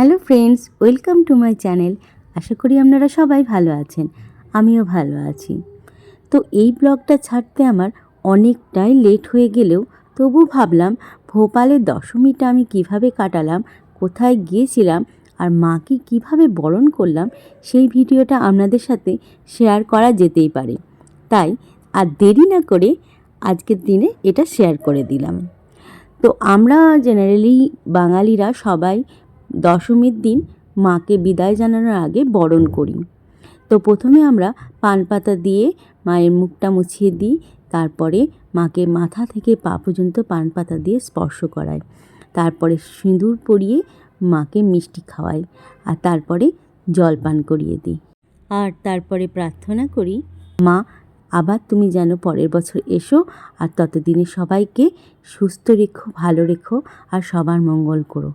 Hello friends, welcome to my channel. আশা করি আপনারা সবাই ভালো আছেন, আমিও ভালো আছি। তো এই ব্লগটা ছাড়তে আমার অনেকটাই লেট হয়ে গেলেও তবু ভাবলাম ভোপালের দশমীটা আমি কীভাবে কাটালাম, কোথায় গিয়েছিলাম, আর মাকে কীভাবে বরণ করলাম, সেই ভিডিওটা আপনাদের সাথে শেয়ার করা যেতেই পারে। তাই আর দেরি না করে আজকের দিনে এটা শেয়ার করে দিলাম। তো আমরা জেনারেলি বাঙালিরা সবাই দশমীর দিন মাকে বিদায় জানানোর আগে বরণ করি। তো প্রথমে আমরা পান পাতা দিয়ে মায়ের মুখটা মুছিয়ে দিই, তারপরে মাকে মাথা থেকে পা পর্যন্ত পান পাতা দিয়ে স্পর্শ করাই। তারপরে সিঁদুর পরিয়ে মাকে মিষ্টি খাওয়াই, আর তারপরে জল পান করিয়ে দিই। আর তারপরে প্রার্থনা করি, মা, আবার তুমি যেন পরের বছর এসো, আর ততদিনে সবাইকে সুস্থ রেখো, ভালো রেখো, আর সবার মঙ্গল করো।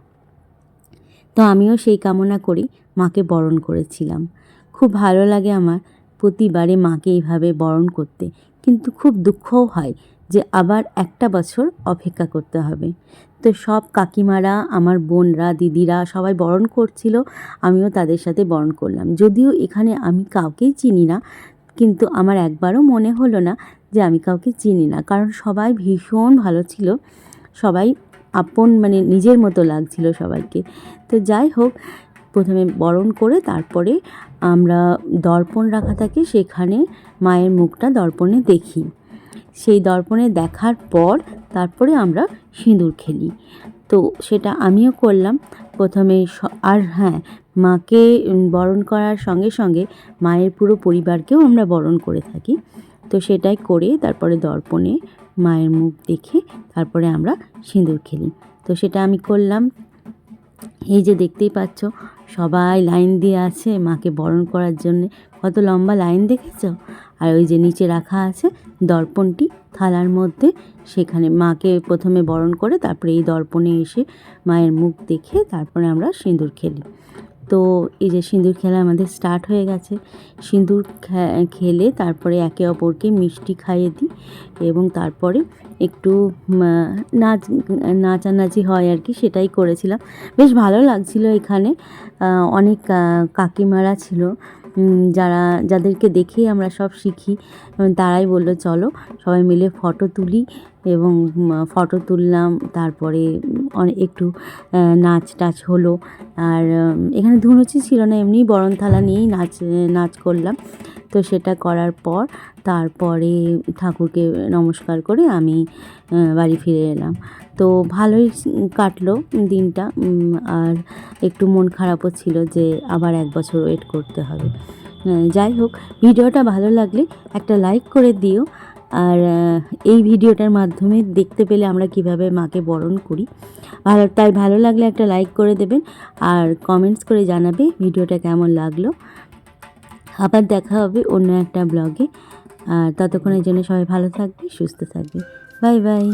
তো আমিও সেই কামনা করি মাকে বরণ করেছিলাম। খুব ভালো লাগে আমার প্রতিবারে মাকে এইভাবে বরণ করতে। কিন্তু খুব দুঃখও হয় যে আবার একটা বছর অপেক্ষা করতে হবে। তো সব কাকিমারা, আমার বোনরা, দিদিরা সবাই বরণ করছিল, আমিও তাদের সাথে বরণ করলাম। যদিও এখানে আমি কাউকেই চিনি না, কিন্তু আমার একবারও মনে হলো না যে আমি কাউকে চিনি না। কারণ সবাই ভীষণ ভালো ছিল, সবাই আপন মানে নিজের মতো লাগছিল সবাইকে। তো যাই হোক, প্রথমে বরণ করে তারপরে আমরা দর্পণ রাখা থাকে সেখানে মায়ের মুখটা দর্পণে দেখি। সেই দর্পণে দেখার পর তারপরে আমরা সিঁদুর খেলি। তো সেটা আমিও করলাম। প্রথমে আর হ্যাঁ মাকে বরণ করার সঙ্গে সঙ্গে মায়ের পুরো পরিবারকেও আমরা বরণ করে থাকি। তো সেটাই করে তারপরে দর্পণে মায়ের মুখ দেখে তারপরে আমরা সিঁদুর খেলি। তো সেটা আমি করলাম। এই যে দেখতেই পাচ্ছ, সবাই লাইন দিয়ে আছে মাকে বরণ করার জন্যে। কত লম্বা লাইন দেখেছ? আর ওই যে নিচে রাখা আছে দর্পণটি থালার মধ্যে, সেখানে মাকে প্রথমে বরণ করে তারপরে এই দর্পণে এসে মায়ের মুখ দেখে তারপরে আমরা সিঁদুর খেলি। তো এই যে সিঁদুর খেলা আমাদের স্টার্ট হয়ে গেছে। সিঁদুর খেলে তারপরে একে অপরকে মিষ্টি খাইয়ে দিই এবং তারপরে একটু নাচ, নাচানাচি হয় আর কি, সেটাই করেছিলাম। বেশ ভালো লাগছিল এখানে। অনেক কাকিমারা ছিল। যারা, যাদেরকে দেখেই আমরা সব শিখি তারাই বলল, চলো সবাই মিলে ফটো তুলি এবং ফটো তুললাম। তারপরে অনেক একটু নাচ টাচ হলো। আর এখানে ধুনুচি ছিল না, এমনি বরণ থালা নিয়েই নাচ নাচ করলাম। তো সেটা করার পর, তারপরে ঠাকুরকে নমস্কার করে আমি বাড়ি ফিরে এলাম। তো ভালোই কাটলো দিনটা আর একটু মন খারাপও ছিল যে আবার এক বছর ওয়েট করতে হবে। যাই হোক, ভিডিওটা ভালো লাগলে একটা লাইক করে দিও, আর এই ভিডিওটার মাধ্যমে দেখতে পেলে আমরা কীভাবে মাকে বরণ করি। ভালো তাই ভালো লাগলে একটা লাইক করে দেবেন, আর কমেন্টস করে জানাবে ভিডিওটা কেমন লাগল। আবার দেখা হবে অন্য একটা ব্লগে আর ততক্ষণের জন্য সবাই ভালো থাকবে, সুস্থ থাকবে। Bye bye